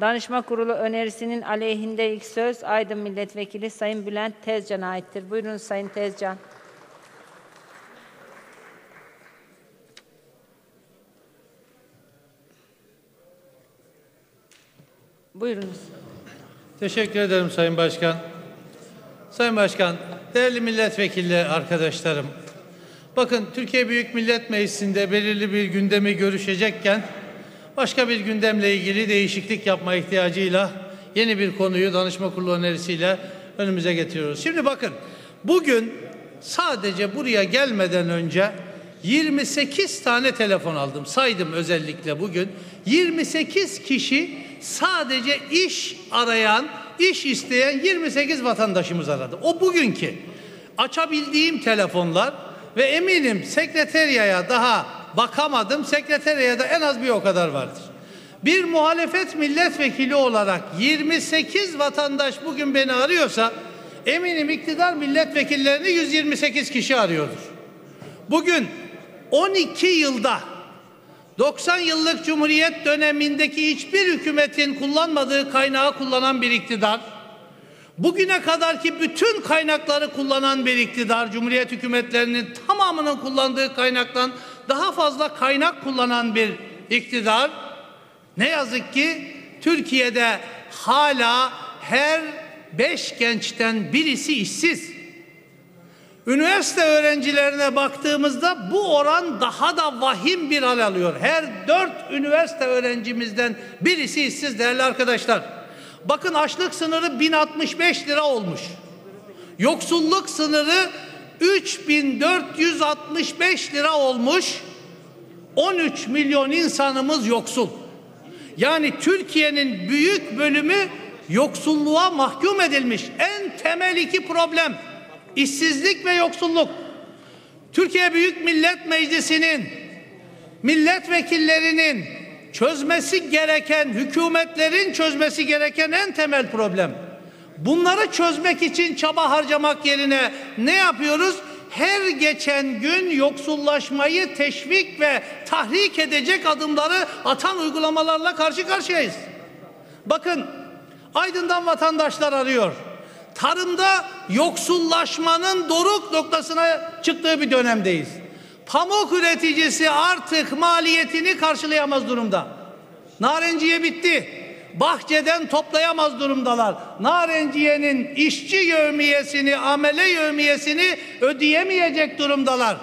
Danışma Kurulu önerisinin aleyhinde ilk söz Aydın Milletvekili Sayın Bülent Tezcan'a aittir. Buyurun Sayın Tezcan. Buyurunuz. Teşekkür ederim Sayın Başkan. Sayın Başkan, değerli milletvekilleri arkadaşlarım. Bakın Türkiye Büyük Millet Meclisi'nde belirli bir gündemi görüşecekken başka bir gündemle ilgili değişiklik yapma ihtiyacıyla yeni bir konuyu danışma kurulu önerisiyle önümüze getiriyoruz. Şimdi bakın bugün sadece buraya gelmeden önce 28 tane telefon aldım. Saydım özellikle bugün. 28 kişi sadece iş arayan, iş isteyen 28 vatandaşımız aradı. O bugünkü açabildiğim telefonlar ve eminim sekreteriyaya daha bakamadım. Sekreteriyada en az bir o kadar vardır. Bir muhalefet milletvekili olarak 28 vatandaş bugün beni arıyorsa eminim iktidar milletvekillerini 128 kişi arıyordur. Bugün 12 yılda 90 yıllık Cumhuriyet dönemindeki hiçbir hükümetin kullanmadığı kaynağı kullanan bir iktidar, bugüne kadarki bütün kaynakları kullanan bir iktidar, Cumhuriyet hükümetlerinin tamamının kullandığı kaynaktan daha fazla kaynak kullanan bir iktidar, ne yazık ki Türkiye'de hala her beş gençten birisi işsiz. Üniversite öğrencilerine baktığımızda bu oran daha da vahim bir hal alıyor. Her dört üniversite öğrencimizden birisi işsiz değerli arkadaşlar. Bakın açlık sınırı 1065 lira olmuş. Yoksulluk sınırı 3465 lira olmuş. 13 milyon insanımız yoksul. Yani Türkiye'nin büyük bölümü yoksulluğa mahkum edilmiş. En temel iki problem işsizlik ve yoksulluk. Türkiye Büyük Millet Meclisi'nin milletvekillerinin çözmesi gereken, hükümetlerin çözmesi gereken en temel problem. Bunları çözmek için çaba harcamak yerine ne yapıyoruz? Her geçen gün yoksullaşmayı teşvik ve tahrik edecek adımları atan uygulamalarla karşı karşıyayız. Bakın Aydın'dan vatandaşlar arıyor tarımda yoksullaşmanın doruk noktasına çıktığı bir dönemdeyiz. Pamuk üreticisi artık maliyetini karşılayamaz durumda. Narenciye bitti. Bahçeden toplayamaz durumdalar. Narenciyenin işçi yövmiyesini, amele yövmiyesini ödeyemeyecek durumdalar.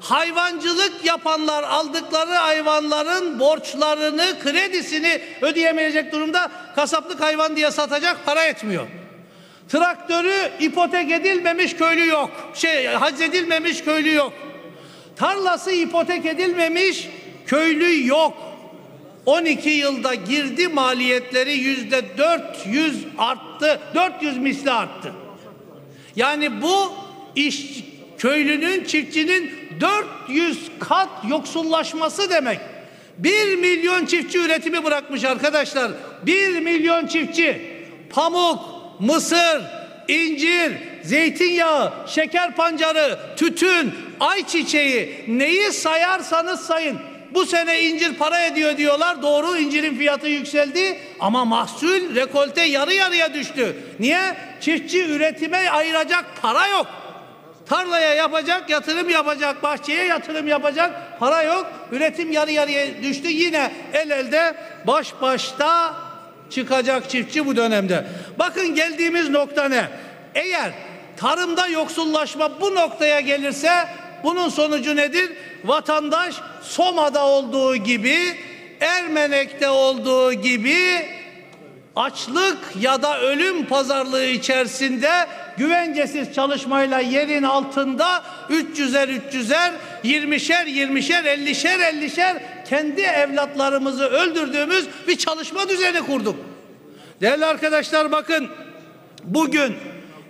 Hayvancılık yapanlar aldıkları hayvanların borçlarını, kredisini ödeyemeyecek durumda. Kasaplık hayvan diye satacak para etmiyor. Traktörü ipotek edilmemiş köylü yok. Şey haczedilmemiş köylü yok. Tarlası ipotek edilmemiş köylü yok. 12 yılda girdi maliyetleri yüzde 400 arttı. 400 misli arttı. Yani bu iş köylünün, çiftçinin 400 kat yoksullaşması demek. 1 milyon çiftçi üretimi bırakmış arkadaşlar. 1 milyon çiftçi pamuk, mısır, incir, zeytinyağı, şeker pancarı, tütün, ayçiçeği neyi sayarsanız sayın. Bu sene incir para ediyor diyorlar. Doğru incirin fiyatı yükseldi ama mahsul rekolte yarı yarıya düştü. Niye? Çiftçi üretime ayıracak para yok. Tarlaya yapacak, yatırım yapacak, bahçeye yatırım yapacak para yok. Üretim yarı yarıya düştü. Yine el elde baş başta çıkacak çiftçi bu dönemde. Bakın geldiğimiz nokta ne? Eğer tarımda yoksullaşma bu noktaya gelirse bunun sonucu nedir? Vatandaş Soma'da olduğu gibi, Ermenek'te olduğu gibi açlık ya da ölüm pazarlığı içerisinde güvencesiz çalışmayla yerin altında 300'er 300'er 20'şer 20'şer 50'şer 50'şer kendi evlatlarımızı öldürdüğümüz bir çalışma düzeni kurduk. Değerli arkadaşlar bakın bugün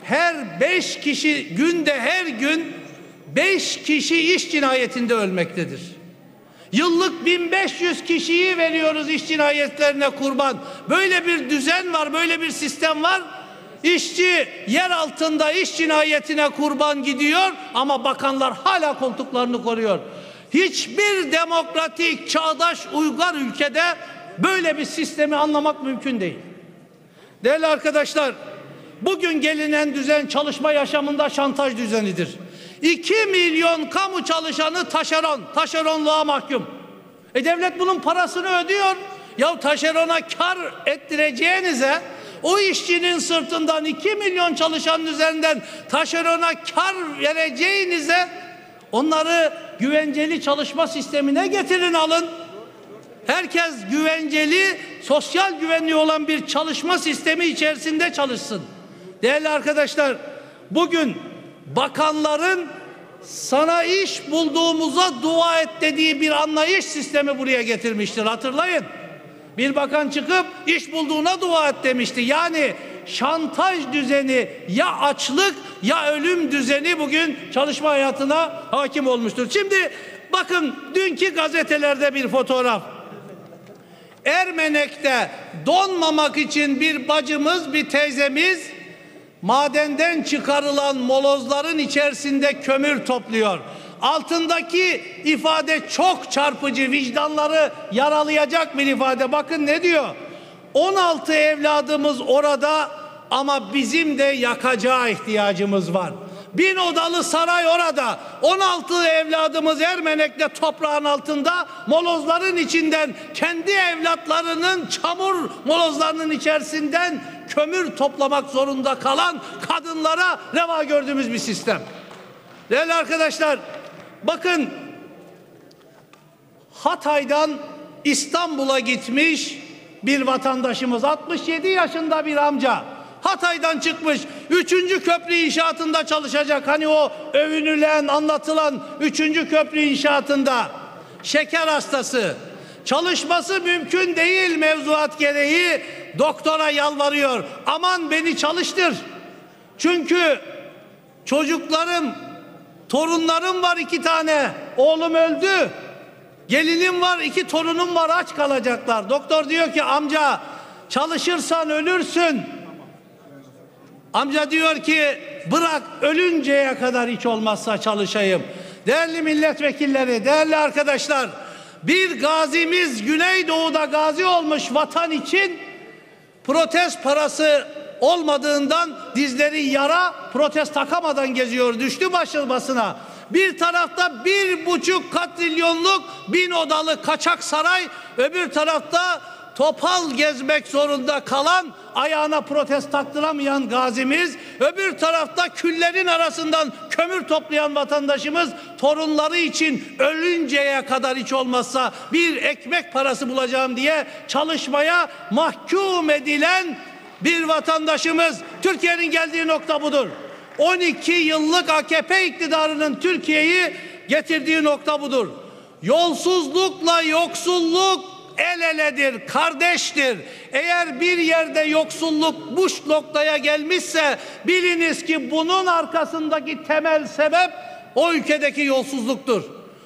her beş kişi günde her gün beş kişi iş cinayetinde ölmektedir. Yıllık 1500 kişiyi veriyoruz iş cinayetlerine kurban. Böyle bir düzen var, böyle bir sistem var. İşçi yer altında iş cinayetine kurban gidiyor ama bakanlar hala koltuklarını koruyor. Hiçbir demokratik, çağdaş, uygar ülkede böyle bir sistemi anlamak mümkün değil. Değerli arkadaşlar, bugün gelinen düzen çalışma yaşamında şantaj düzenidir. 2 milyon kamu çalışanı taşeron, taşeronluğa mahkum. E devlet bunun parasını ödüyor. Ya taşerona kar ettireceğinize o işçinin sırtından 2 milyon çalışanın üzerinden taşerona kar vereceğinize onları güvenceli çalışma sistemine getirin alın. Herkes güvenceli, sosyal güvenliği olan bir çalışma sistemi içerisinde çalışsın. Değerli arkadaşlar, bugün bakanların sana iş bulduğumuza dua et dediği bir anlayış sistemi buraya getirmiştir. Hatırlayın. Bir bakan çıkıp iş bulduğuna dua et demişti. Yani şantaj düzeni ya açlık ya ölüm düzeni bugün çalışma hayatına hakim olmuştur. Şimdi bakın dünkü gazetelerde bir fotoğraf. Ermenek'te donmamak için bir bacımız, bir teyzemiz madenden çıkarılan molozların içerisinde kömür topluyor. Altındaki ifade çok çarpıcı, vicdanları yaralayacak bir ifade. Bakın ne diyor? 16 evladımız orada ama bizim de yakacağı ihtiyacımız var. Bin odalı saray orada. 16 evladımız Ermenek'te toprağın altında molozların içinden kendi evlatlarının çamur molozlarının içerisinden kömür toplamak zorunda kalan kadınlara reva gördüğümüz bir sistem. Değerli arkadaşlar bakın Hatay'dan İstanbul'a gitmiş bir vatandaşımız 67 yaşında bir amca Hatay'dan çıkmış. Üçüncü köprü inşaatında çalışacak. Hani o övünülen, anlatılan üçüncü köprü inşaatında. Şeker hastası. Çalışması mümkün değil mevzuat gereği. Doktora yalvarıyor. Aman beni çalıştır. Çünkü çocuklarım, torunlarım var iki tane. Oğlum öldü. Gelinim var, iki torunum var aç kalacaklar. Doktor diyor ki amca çalışırsan ölürsün. Amca diyor ki bırak ölünceye kadar hiç olmazsa çalışayım. Değerli milletvekilleri, değerli arkadaşlar, bir gazimiz Güneydoğu'da gazi olmuş vatan için protest parası olmadığından dizleri yara protest takamadan geziyor düştü başılmasına. Bir tarafta bir buçuk katrilyonluk bin odalı kaçak saray öbür tarafta topal gezmek zorunda kalan ayağına protest taktıramayan gazimiz öbür tarafta küllerin arasından kömür toplayan vatandaşımız torunları için ölünceye kadar hiç olmazsa bir ekmek parası bulacağım diye çalışmaya mahkum edilen bir vatandaşımız Türkiye'nin geldiği nokta budur. 12 yıllık AKP iktidarının Türkiye'yi getirdiği nokta budur. Yolsuzlukla yoksulluk el eledir, kardeştir. Eğer bir yerde yoksulluk bu noktaya gelmişse biliniz ki bunun arkasındaki temel sebep o ülkedeki yolsuzluktur.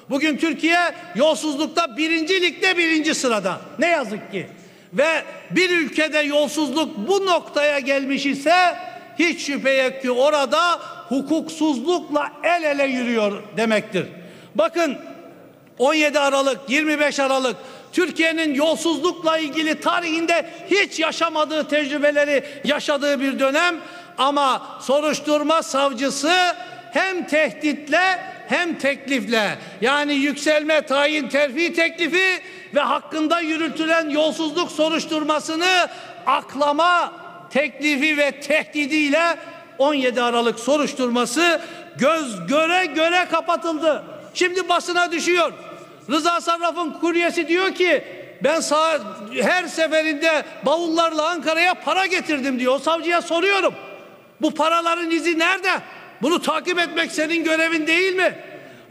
Bugün Türkiye yolsuzlukta birinci ligde birinci sırada. Ne yazık ki. Ve bir ülkede yolsuzluk bu noktaya gelmiş ise hiç şüphe yok ki orada hukuksuzlukla el ele yürüyor demektir. Bakın 17 Aralık, 25 Aralık Türkiye'nin yolsuzlukla ilgili tarihinde hiç yaşamadığı tecrübeleri yaşadığı bir dönem ama soruşturma savcısı hem tehditle hem teklifle yani yükselme tayin terfi teklifi ve hakkında yürütülen yolsuzluk soruşturmasını aklama teklifi ve tehdidiyle 17 Aralık soruşturması göz göre göre kapatıldı. Şimdi basına düşüyor. Rıza Sarraf'ın kuryesi diyor ki ben sağ, her seferinde bavullarla Ankara'ya para getirdim diyor. O savcıya soruyorum. Bu paraların izi nerede? Bunu takip etmek senin görevin değil mi?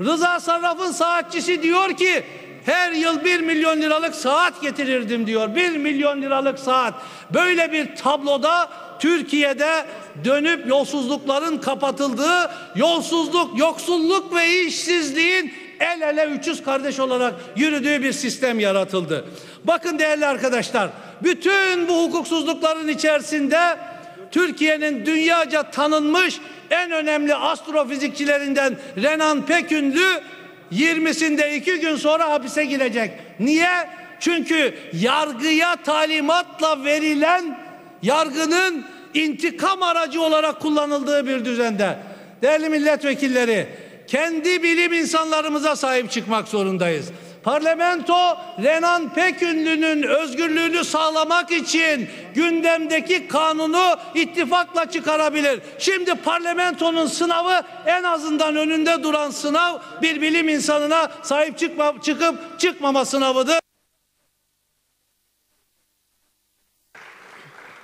Rıza Sarraf'ın saatçisi diyor ki her yıl bir milyon liralık saat getirirdim diyor. Bir milyon liralık saat. Böyle bir tabloda Türkiye'de dönüp yolsuzlukların kapatıldığı, yolsuzluk, yoksulluk ve işsizliğin el ele 300 kardeş olarak yürüdüğü bir sistem yaratıldı. Bakın değerli arkadaşlar, bütün bu hukuksuzlukların içerisinde Türkiye'nin dünyaca tanınmış en önemli astrofizikçilerinden Renan Pekünlü 20'sinde iki gün sonra hapise girecek. Niye? Çünkü yargıya talimatla verilen yargının intikam aracı olarak kullanıldığı bir düzende. Değerli milletvekilleri, kendi bilim insanlarımıza sahip çıkmak zorundayız. Parlamento Renan Pekünlü'nün özgürlüğünü sağlamak için gündemdeki kanunu ittifakla çıkarabilir. Şimdi parlamentonun sınavı en azından önünde duran sınav bir bilim insanına sahip çıkma, çıkıp çıkmama sınavıdır.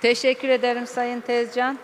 Teşekkür ederim Sayın Tezcan.